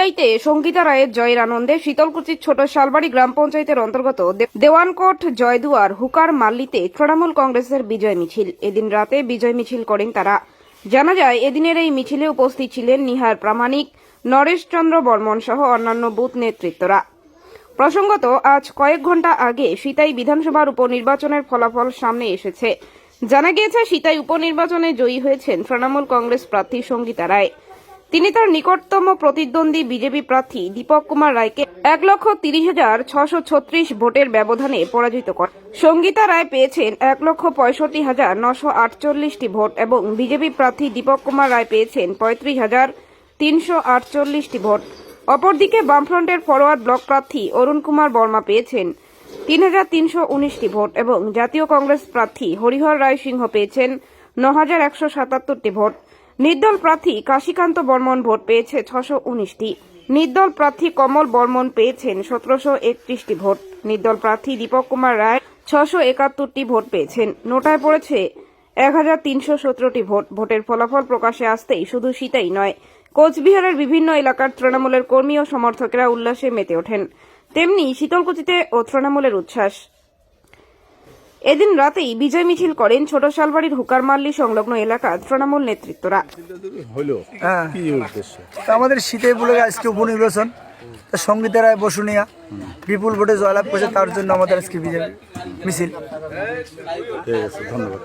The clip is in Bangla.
সিতাইতে সঙ্গীতা রায়ের জয়ের আনন্দে শীতলকুচির ছোট শালবাড়ি গ্রাম পঞ্চায়েতের অন্তর্গত দেওয়ানকোট জয়দুয়ার হুকার মাল্লিতে তৃণমূল কংগ্রেসের বিজয় মিছিল। এদিন রাতে বিজয় মিছিল করেন তারা। জানা যায়, এদিনের এই মিছিলে উপস্থিত ছিলেন নিহার প্রামাণিক নরেশচন্দ্র বর্মন সহ অন্যান্য বুথ নেতৃত্বরা। প্রসঙ্গত, আজ কয়েক ঘণ্টা আগে সিতাই বিধানসভার উপনির্বাচনের ফলাফল সামনে এসেছে। জানা গিয়েছে, সিতাই উপনির্বাচনে জয়ী হয়েছেন তৃণমূল কংগ্রেস প্রার্থী সঙ্গীতা রায়। তিনি তার নিকটতম প্রতিদ্বন্দ্বী বিজেপি প্রার্থী দীপক কুমার রায়কে এক লক্ষ তিরিশ হাজার ছশো ছত্রিশ ভোটের ব্যবধানে পরাজিত করেন। সঙ্গীতা রায় পেয়েছেন এক লক্ষ পঁয়ষট্টি হাজার নশো আটচল্লিশটি ভোট এবং বিজেপি প্রার্থী দীপক কুমার রায় পেয়েছেন পঁয়ত্রিশ হাজার তিনশো আটচল্লিশটি ভোট। অপরদিকে বামফ্রন্টের ফরওয়ার্ড ব্লক প্রার্থী অরুণ কুমার বর্মা পেয়েছেন তিন হাজার তিনশো উনিশটি ভোট এবং জাতীয় কংগ্রেস প্রার্থী হরিহর রায় সিংহ পেয়েছেন ন হাজার একশো সাতাত্তরটি ভোট। নির্দল প্রার্থী কাশীকান্ত বর্মন ভোট পেয়েছে ছশো উনিশটি। নির্দল প্রার্থী কমল বর্মন পেয়েছেন সতেরোশো একত্রিশটি ভোট। নির্দল প্রার্থী দীপক কুমার রায় ছশো একাত্তরটি ভোট পেয়েছেন। নোটায় পড়েছে এক হাজার তিনশো সতেরোটি ভোট। ভোটের ফলাফল প্রকাশে আসতেই শুধু শীতাই নয়, কোচবিহারের বিভিন্ন এলাকার তৃণমূলের কর্মী ও সমর্থকেরা উল্লাসে মেতে ওঠেন। তেমনি শীতলকুচিতে ও তৃণমূলের উচ্ছ্বাস। এদিন রাতেই বিজয় মিছিল করেন ছোট শালবাড়ির হুকারমাল্লি সংলগ্ন এলাকার তৃণমূল নেতৃত্বরা। হলো হ্যাঁ। উদ্দেশ্য? তা আমাদের শীতে বলে আজকে উপনির্বাচন। তা সঙ্গীতা রায় বসুনিয়া বিপুল ভোটে জয়লাভ করেছে তার জন্য আমাদের আজকে বিজয় মিছিল। ধন্যবাদ।